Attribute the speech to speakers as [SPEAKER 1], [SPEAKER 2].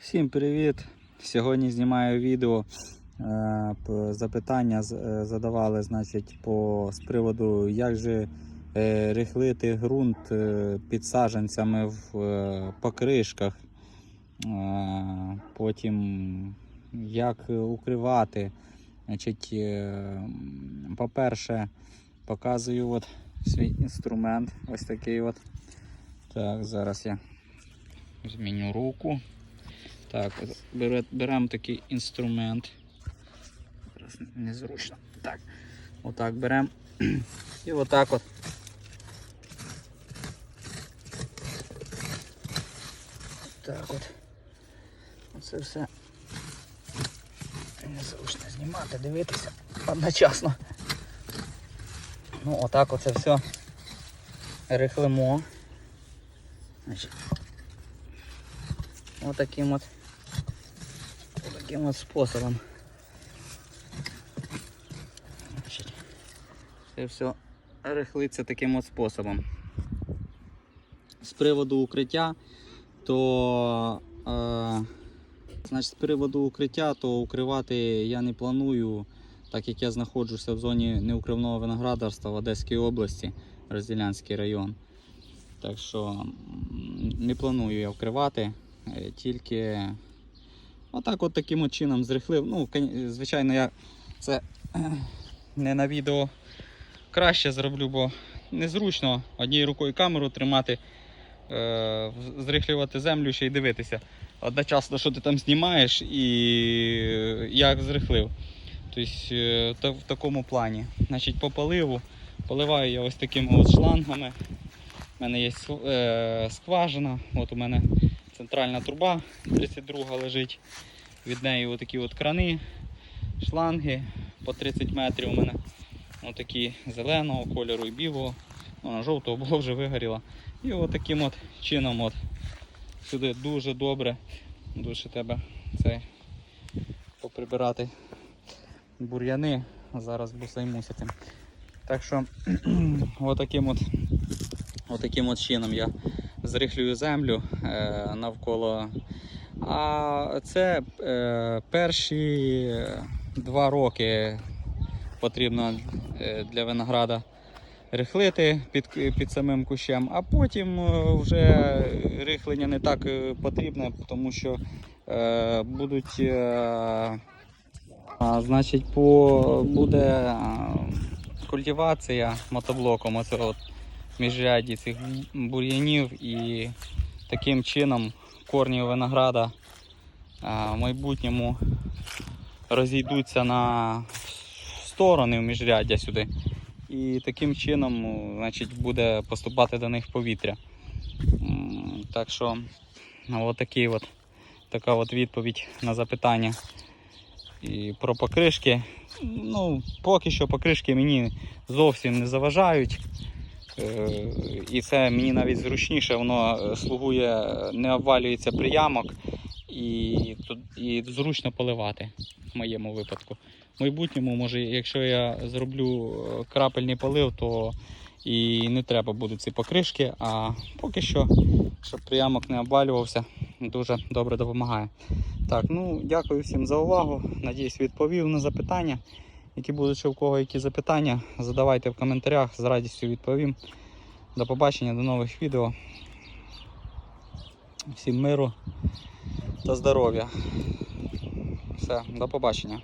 [SPEAKER 1] Всім привіт! Сьогодні знімаю відео. Е, Запитання е, задавали значить, по, з приводу, як же е, рихлити ґрунт під саджанцями в покришках. Потім як укривати. Значить, по-перше, показую от свій інструмент. Ось такий от. Так, зараз я зміню руку. Так, беремо такий інструмент. Зараз незручно. Так. Отак беремо. І отак от. Так от. Оце все незручно знімати, дивитися одночасно. Ну, отак оце все рихлимо. Значить, отаким от таким от способом. Це все рихлиться таким от способом. З приводу укриття, то е, значить, з приводу укриття, то укривати я не планую, так як я знаходжуся в зоні неукривного виноградарства в Одеській області, Розділянський район. Так що не планую я вкривати, е, тільки Отак от таким от чином зрихлив. Ну, звичайно, я це не на відео краще зроблю, бо незручно однією рукою камеру тримати, е, зрихлювати землю ще й дивитися. Одночасно, що ти там знімаєш і як зрихлив. Тобто е, в такому плані. Значить, по поливу поливаю я ось такими от шлангами. У мене є е, скважина, от у мене центральна труба 32 лежить. Від неї отакі от крани, шланги по 30 метрів у мене. Отакі зеленого кольору і білого. Вона жовтого було вже вигоріла. І отаким от чином от сюди дуже добре. Дуже тебе це поприбирати бур'яни. Зараз займуся цим. Так що отаким от, отаким от чином я зрихлюю землю е, навколо. А це е, перші два роки потрібно е, для винограда рихлити під, під самим кущем, а потім вже рихлення не так потрібне, тому що будуть, значить, по, буде культивація мотоблоком оцього от міжряді цих бур'янів і таким чином корні винограда в майбутньому розійдуться на сторони в міжряддя сюди. І таким чином значить, буде поступати до них повітря. Так що ну, от такий от, така от відповідь на запитання. І про покришки. Ну, поки що покришки мені зовсім не заважають. Е, І це мені навіть зручніше, воно е, слугує, не обвалюється приямок і, і зручно поливати в моєму випадку. В майбутньому, може, якщо я зроблю е, крапельний полив, то і не треба будуть ці покришки, а поки що, щоб приямок не обвалювався, дуже добре допомагає. Так, ну дякую всім за увагу. Надіюсь, відповів на запитання. Які будуть ще в кого які запитання, задавайте в коментарях, з радістю відповім. До побачення, до нових відео. Всім миру та здоров'я. Все, до побачення.